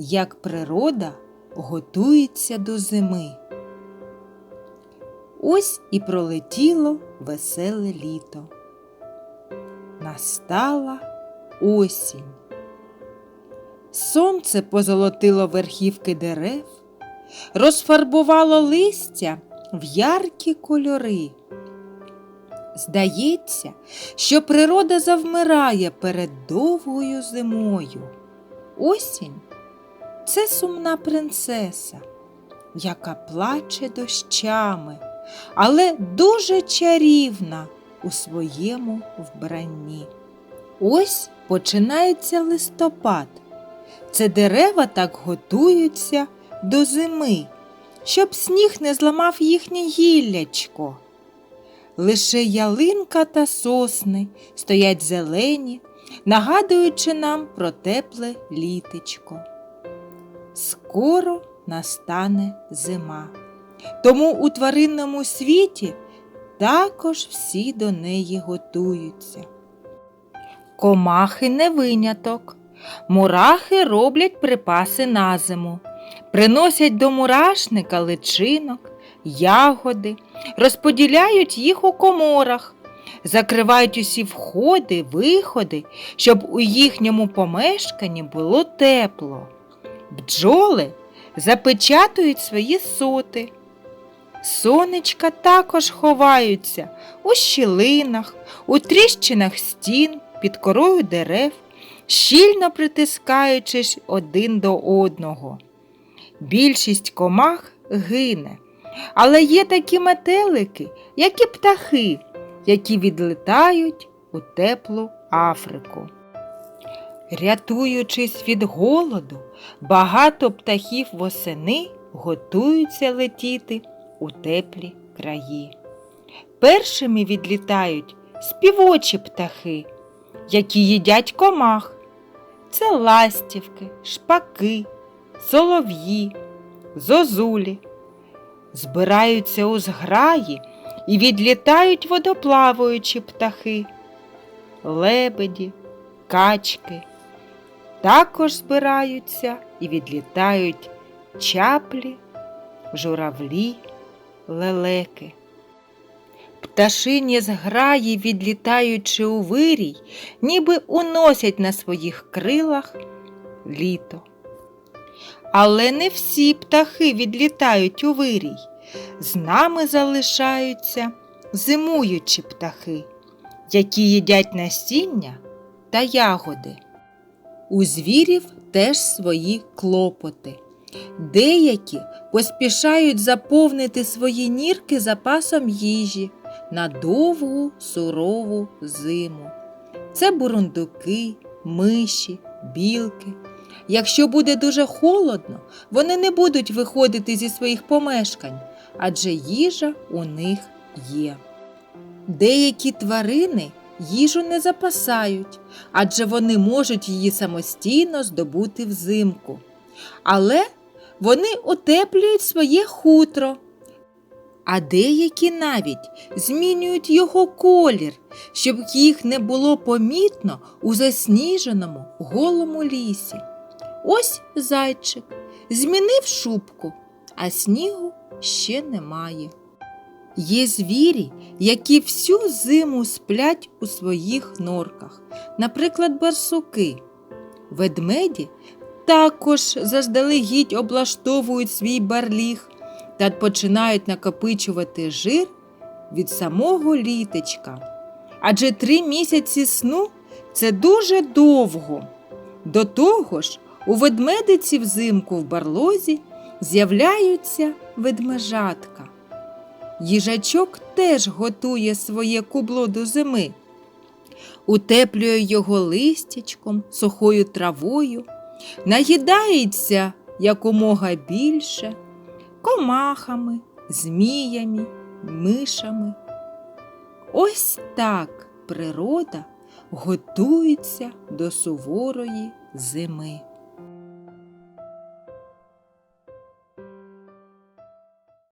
як природа готується до зими. Ось і пролетіло веселе літо. Настала осінь. Сонце позолотило верхівки дерев, розфарбувало листя в яркі кольори. Здається, що природа завмирає перед довгою зимою. Осінь це сумна принцеса, яка плаче дощами, але дуже чарівна у своєму вбранні. Ось починається листопад. Це дерева так готуються до зими, щоб сніг не зламав їхнє гіллячко. Лише ялинка та сосни стоять зелені, нагадуючи нам про тепле літечко. Скоро настане зима. Тому у тваринному світі також всі до неї готуються. Комахи не виняток. Мурахи роблять припаси на зиму, приносять до мурашника личинок, ягоди, розподіляють їх у коморах, закривають усі входи, виходи, щоб у їхньому помешканні було тепло. Бджоли запечатують свої соти. Сонечка також ховаються у щілинах, у тріщинах стін, під корою дерев, щільно притискаючись один до одного. Більшість комах гине, але є такі метелики, як і птахи, які відлітають у теплу Африку. Рятуючись від голоду, багато птахів восени готуються летіти у теплі краї. Першими відлітають співочі птахи, які їдять комах. Це ластівки, шпаки, солов'ї, зозулі. Збираються у зграї і відлітають водоплаваючі птахи, лебеді, качки. Також збираються і відлітають чаплі, журавлі, лелеки. Пташині зграї, відлітаючи у вирій, ніби уносять на своїх крилах літо. Але не всі птахи відлітають у вирій. З нами залишаються зимуючі птахи, які їдять насіння та ягоди. У звірів теж свої клопоти. Деякі поспішають заповнити свої нірки запасом їжі на довгу сурову зиму. Це бурундуки, миші, білки. Якщо буде дуже холодно, вони не будуть виходити зі своїх помешкань, адже їжа у них є. Деякі тварини їжу не запасають, адже вони можуть її самостійно здобути взимку. Але вони утеплюють своє хутро. А деякі навіть змінюють його колір, щоб їх не було помітно у засніженому голому лісі. Ось зайчик змінив шубку, а снігу ще немає. Є звірі, які всю зиму сплять у своїх норках, наприклад, барсуки. Ведмеді також заздалегідь облаштовують свій барліг та починають накопичувати жир від самого літечка. Адже три місяці сну це дуже довго. До того ж, у ведмедиці взимку в барлозі з'являються ведмежатка. Їжачок теж готує своє кубло до зими, утеплює його листячком, сухою травою, наїдається якомога більше, комахами, зміями, мишами. Ось так природа готується до суворої зими.